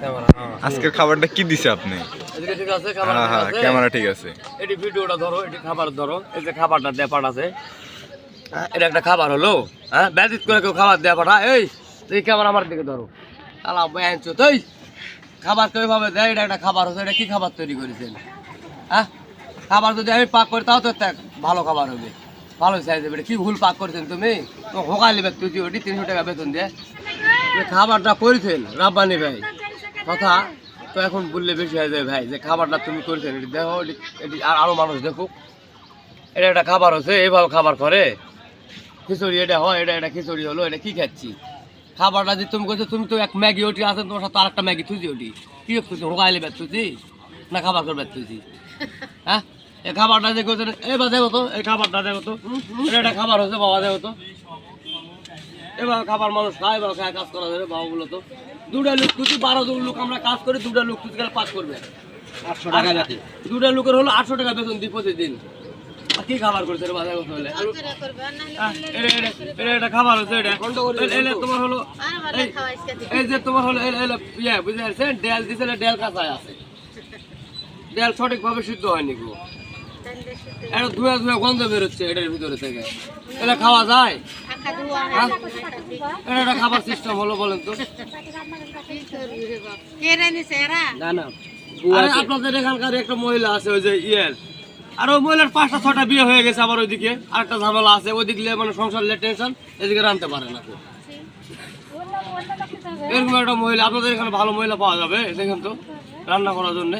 Camera হ্যাঁ। আজকের খাবারটা কি দিছে আপনি? ঠিক আছে হ্যাঁ ক্যামেরা হ্যাঁ ঠিক আছে। ক্যামেরা ঠিক আছে। এটি ভিডিওটা ধরো এটি খাবার ধরো। এই যে খাবারটা দেয়া পাঠ আছে এটা একটা খাবার হলো হ্যাঁ? ব্যতীত করে কেউ খাবার দেয়া এই এই ক্যামেরা আমার দিকে ধরো। আলা ব্যাঞ্চো তুই খাবার কেউ ভাবে দেয় এটা একটা খাবার হচ্ছে এটা কি খাবার তৈরি করেছেন? হ্যাঁ? খাবার যদি আমি পাক করি তাও তো ভালো খাবার হবে। ভালো সাইজ হবে কি ভুল পাক করেছেন তুমি? তো হোকা নেবে তুই ওটি তিনশো টাকা বেতন দিয়ে। খাবারটা করেছেন রাব্বানি ভাই। কথা, তো এখন বললে বেশি হয়ে যায় ভাই, যে খাবারটা তুমি করেছেন এটি দেখো, এটি- এটি আর আরও মানুষ দেখুক। এটা একটা খাবার হচ্ছে এইভাবে খাবার করে। খিচুড়ি এটা হয়, এটা একটা খিচুড়ি হলো, এটা কি খাচ্ছি? খাবারটা যে তুমি করছ তুমি তো এক ম্যাগি ওটি আছে, তোমার সাথে আরেকটা ম্যাগি থুজি ওটি। কি তুই হোকাইলে তুই না খাবার করে তুই হ্যাঁ? এই খাবারটা যে করছেন এবার দেখো তো, এই খাবারটা দেখো তো। এটা একটা খাবার হচ্ছে, বাবা দেখো তো। এবার খাবার মানুষ খায় এবার খায় কাজ করা যাবে বাবা বলো তো। দুটা লোক তুই বারো জন লোক আমরা কাজ করি দুটা লোক তুই গেলে পাস করবে। আটশো টাকা। যাতে দুটা লোকের হলো আটশো টাকা বেতন দিই প্রতিদিন। কি খাবার করছে রে বাজার করতে হলে এটা- খাবার হচ্ছে এটা। এলে তোমার হলো এই- এই যে তোমার হলো এলে- এলে ইয়ে বুঝতে পারছেন? ডেল দিছে ডেল কাঁচায় আছে। ডেল সঠিকভাবে সিদ্ধ হয়নি গো। এটা ধুয়ে ধুয়ে গন্ধ বেরোচ্ছে এটার ভিতরে থেকে। এটা খাওয়া যায়? এটা একটা খাবার সিস্টেম হলো বলেন তো। না না আরে আপনাদের এখানকার একটা মহিলা আছে ওই যে ইয়ের। আর ওই মহিলার পাঁচটা ছটা বিয়ে হয়ে গেছে আবার ওইদিকে। আর একটা ঝামেলা আছে ওইদিকে মানে সংসার টেনশন এদিকে রানতে পারে না এরকম একটা মহিলা আপনাদের এখানে ভালো মহিলা পাওয়া যাবে দেখেন তো রান্না করার জন্য।